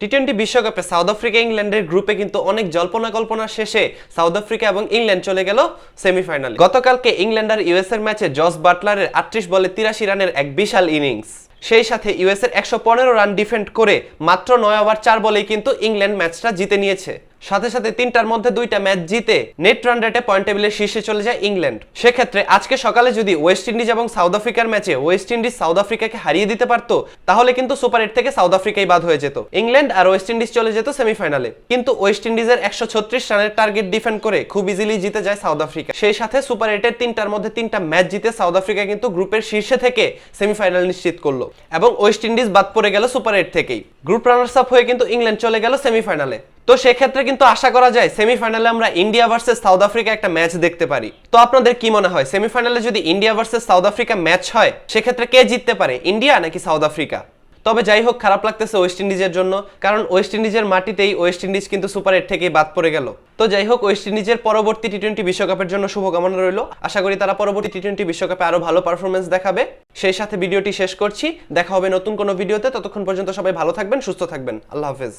টি twenty বিশ্বকাপে South Africa ইংল্যান্ডের গ্রুপে কিন্তু অনেক জল্পনা কল্পনা শেষে সাউথ আফ্রিকা এবং ইংল্যান্ড চলে গেল সেমিফাইনাল গতকালকে ইংল্যান্ড আর ইউএস এর ম্যাচে জস বাটলারের আটত্রিশ বলে তিরাশি রানের এক বিশাল ইনিংস সেই সাথে ইউএস এর একশো পনেরো রান ডিফেন্ড করে মাত্র নয় ওভার চার বলেই কিন্তু ইংল্যান্ড ম্যাচটা জিতে নিয়েছে। সাথে সাথে তিনটার মধ্যে দুইটা ম্যাচ জিতে নেট রান রেটে পয়েন্ট টেবিলের শীর্ষে চলে যায় ইংল্যান্ড। সেক্ষেত্রে আজকে সকালে যদি ওয়েস্ট ইন্ডিজ এবং সাউথ আফ্রিকার ম্যাচে ওয়েস্ট ইন্ডিজ সাউথ আফ্রিকাকে হারিয়ে দিতে পারতো, তাহলে কিন্তু সুপার এইট থেকে সাউথ আফ্রিকাই বাদ হয়ে যেত। ইংল্যান্ড আর ওয়েস্ট ইন্ডিজ চলে যেত সেমিফাইনালে কিন্তু ওয়েস্ট ইন্ডিজের একশো ছত্রিশ রানের টার্গেট ডিফেন্ড করে খুব ইজিলি জিতে যায় সাউথ আফ্রিকা সেই সাথে সুপার এইটের তিনটার মধ্যে তিনটা ম্যাচ জিতে সাউথ আফ্রিকা কিন্তু গ্রুপের শীর্ষে থেকে সেমিফাইনাল নিশ্চিত করল। এবং ওয়েস্ট ইন্ডিজ বাদ পড়ে গেল সুপার এইট থেকেই। গ্রুপ রানার্স আপ হয়ে কিন্তু ইংল্যান্ড চলে গেল সেমিফাইনালে তো সেক্ষেত্রে কিন্তু আশা করা যায় সেমিফাইনালে আমরা ইন্ডিয়া ভার্সেস সাউথ আফ্রিকা একটা ম্যাচ দেখতে পারি। তো আপনাদের কি মনে হয়, সেমিফাইনালে যদি India versus South Africa match হয়, সেক্ষেত্রে কে জিততে পারে, ইন্ডিয়া নাকি সাউথ আফ্রিকা? তবে যাই হোক, খারাপ লাগতেছে ওয়েস্ট ইন্ডিজের জন্য, কারণ ওয়েস্ট ইন্ডিজের মাটিতেই ওয়েস্ট ইন্ডিজ কিন্তু সুপার এইট থেকেই বাদ পড়ে গেল। তো যাই হোক, ওয়েস্ট ইন্ডিজের পরবর্তী টি টোয়েন্টি বিশ্বকাপের জন্য শুভকামনা রইল। আশা করি তারা পরবর্তী টি টোয়েন্টি বিশ্বকাপে আরও ভালো পারফরমেন্স দেখাবে। সেই সাথে ভিডিওটি শেষ করছি। দেখা হবে নতুন কোনো ভিডিওতে। ততক্ষণ পর্যন্ত সবাই ভালো থাকবেন, সুস্থ থাকবেন। আল্লাহ হাফেজ।